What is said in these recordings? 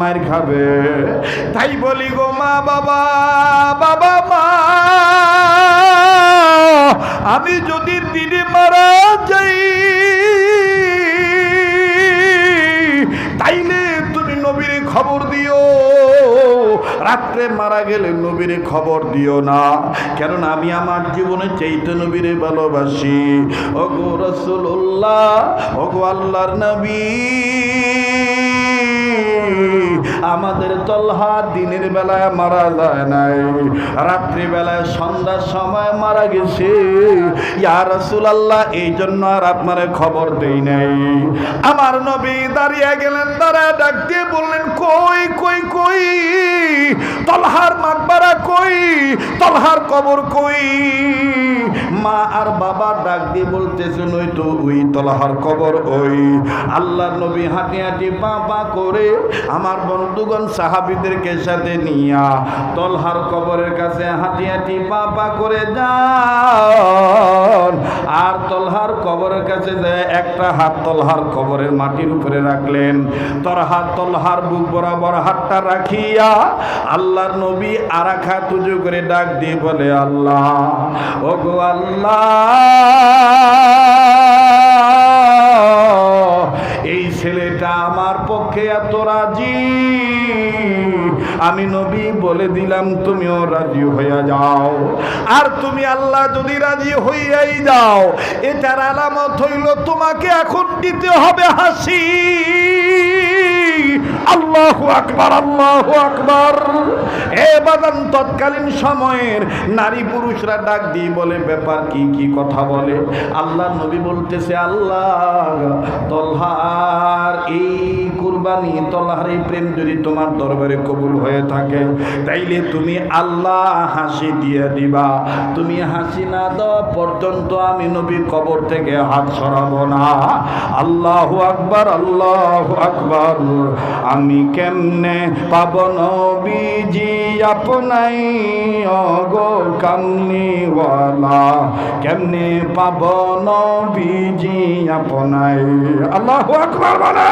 মার খাবে। তাই বলি গো মা বাবা বাবা মা, আমি যদি দিনে মারা যাই, তাইলে তুমি নবীর খবর দিও। রাত্রে মারা গেলে নবীর খবর দিও না। কেননা আমি আমার জীবনে চাইতে নবীরে ভালোবাসি। ও গো রসুল্লাহ ও গো আল্লাহর নবী। আমাদের তলহা দিনের বেলায় মারা যায় নাই। রাত্রি বেলায় সন্ধ্যার সময় মারা গেছে। ইয়া রাসূলুল্লাহ, এই জন্য আর আপনার খবর দেই নাই। আমার নবী দাঁড়িয়ে গেলেন তারা ডাক দিয়ে বললেন, কই কই কই? তলহার মাকবারা কই? তলহার কবর কই? মা আর বাবা ডাক দিয়ে বলতেছে নইতো ওই তলাহার কবর, ওই আল্লাহ নবী হাঁটি হাঁটি পা করে আমার বন্ধুগণ সাহাবিদেরকে সাথে নিয়া তলহার কবরের কাছে হাঁটি হাঁটি পা করে কবরের কাছে যায়, একটা হাত তলহার কবরের মাটির উপরে রাখলেন। তোর হাত তলহার বুক বরাবর হাতটা রাখিয়া আল্লাহর নবী আরাখা তুজু করে ডাক দিয়ে বলে, আল্লাহ ও গো আল্লাহ রাজি? আমি নবী বলে দিলাম, তুমিও রাজি হইয়া যাও। আর তুমি আল্লাহ যদি রাজি হইয়াই যাও, এটার আলামত হইল তোমাকে এখন দিতে হবে হাসি। আল্লাহু আকবার আল্লাহু আকবার। তৎকালীন সময়ের নারী পুরুষরা ডাক বলে, ব্যাপার কি কি কথা বলে? আল্লাহ নবী বলতেছে, আল্লাহ, তলহার এই কুরবানি তলহার এই প্রেম যদি তোমার দরবারে কবুল হয়ে থাকে, তাইলে তুমি আল্লাহ হাসি দিয়ে দিবা। তুমি হাসি না দেওয়া পর্যন্ত আমি নবী কবর থেকে হাত সরাবো না। আল্লাহু আকবার আল্লাহু আকবার। আমি কেমনে পাব নবীজি আপনাই? অগো কামনিওয়ালা কেমনে পাব নবীজি আপনাই? আল্লাহ আকবার বলা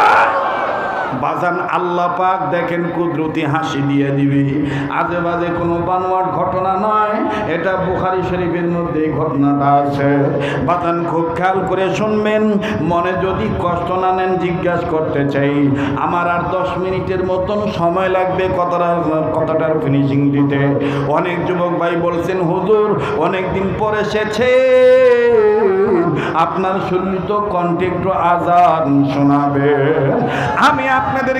বাজান আল্লাহ পাক দেখেন কুদরতি হাসি দিয়ে দিবি। আজে বাজে কোনো বানোয়ার ঘটনা নয়, এটা বুখারি শরীফের মধ্যে ঘটনাটা আছে। বাজান খুব খেয়াল করে শুনবেন, মনে যদি কষ্ট না নেন জিজ্ঞাসা করতে চাই, আমার আর দশ মিনিটের মতন সময় লাগবে কথাটা, কথাটার ফিনিশিং দিতে। অনেক যুবক ভাই বলছেন, হুজুর অনেক দিন পরে এসেছে আপনার সুন্নিত কন্টেক্ট আজান শোনাবে আমি আপনাদের